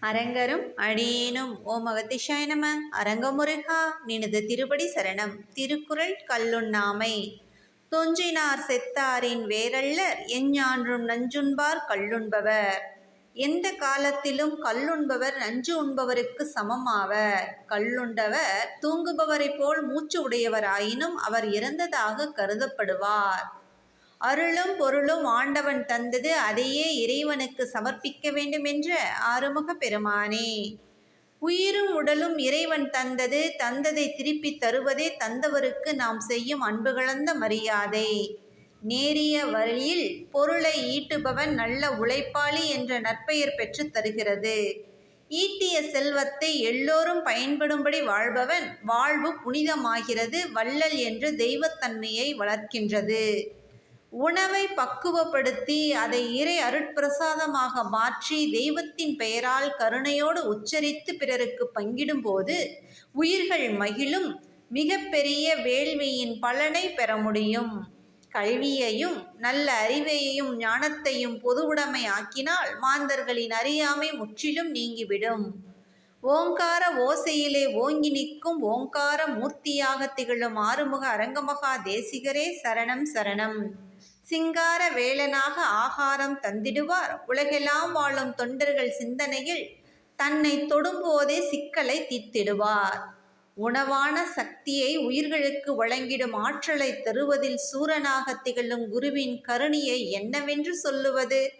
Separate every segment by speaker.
Speaker 1: அரங்கரும் அடியேனும். ஓம் அகத்திஷாய நம. அரங்கமுருகா நினது திருப்படி சரணம். திருக்குறள் கல்லுண்ணாமை தொஞ்சினார் செத்தாரின் வேரல்லர் எஞ்ஞான்றும் நஞ்சுண்பார் கல்லுண்பவர். எந்த காலத்திலும் கல்லுண்பவர் நஞ்சு உண்பவருக்கு சமமாவர். கல்லுண்டவர் தூங்குபவரைப் போல் மூச்சு உடையவராயினும் அவர் இறந்ததாக கருதப்படுவார். அருளும் பொருளும் ஆண்டவன் தந்தது அதையே இறைவனுக்கு சமர்ப்பிக்க வேண்டுமென்ற ஆறுமுக பெருமானே. உயிரும் உடலும் இறைவன் தந்தது தந்ததை திருப்பித் தருவதே தந்தவருக்கு நாம் செய்யும் அன்பு கலந்த மரியாதை. நேரிய வழியில் பொருளை ஈட்டுபவன் நல்ல உழைப்பாளி என்ற நற்பெயர் பெற்றுத் தருகிறது. ஈட்டிய செல்வத்தை எல்லோரும் பயன்படும்படி வாழ்பவன் வாழ்வு புனிதமாகிறது வள்ளல் என்று தெய்வத்தன்மையை வளர்க்கின்றது. உணவை பக்குவப்படுத்தி அதை இறை அருட்பிரசாதமாக மாற்றி தெய்வத்தின் பெயரால் கருணையோடு உச்சரித்து பிறருக்கு பங்கிடும்போது உயிர்கள் மகிழும் மிகப்பெரிய வேள்வியின் பலனை பெற முடியும். கல்வியையும் நல்ல அறிவையையும் ஞானத்தையும் பொதுவுடைமை ஆக்கினால் மாந்தர்களின் அறியாமை முற்றிலும் நீங்கிவிடும். ஓங்கார ஓசையிலே ஓங்கி நிற்கும் ஓங்கார மூர்த்தியாக திகழும் ஆறுமுக அரங்கமகா தேசிகரே சரணம் சரணம். சிங்கார வேலனாக ஆகாரம் தந்திடுவார். உலகெல்லாம் வாழும் தொண்டர்கள் சிந்தனையில் தன்னை தொடும்போதே சிக்கலை தீர்த்திடுவார். உணவான சக்தியை உயிர்களுக்கு வழங்கிடும் ஆற்றலை தருவதில் சூரனாக திகழும் குருவின் கருணியை என்னவென்று சொல்லுவது?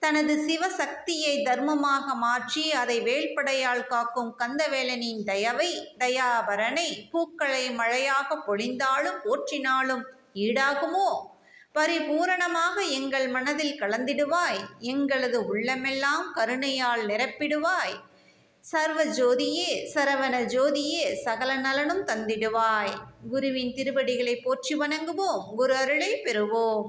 Speaker 1: தனது சிவசக்தியை தர்மமாக மாற்றி அதை வேள்படையால் காக்கும் கந்தவேலனின் தயவை தயாபரனை பூக்களை மழையாக பொழிந்தாலும் போற்றினாலும் ஈடாகுமோ? பரிபூரணமாக எங்கள் மனதில் கலந்திடுவாய் எங்களது உள்ளமெல்லாம் கருணையால் நிரப்பிடுவாய். சர்வ ஜோதியே சரவண ஜோதியே சகல நலனும் தந்திடுவாய். குருவின் திருவடிகளை போற்றி வணங்குவோம் குரு அருளை பெறுவோம்.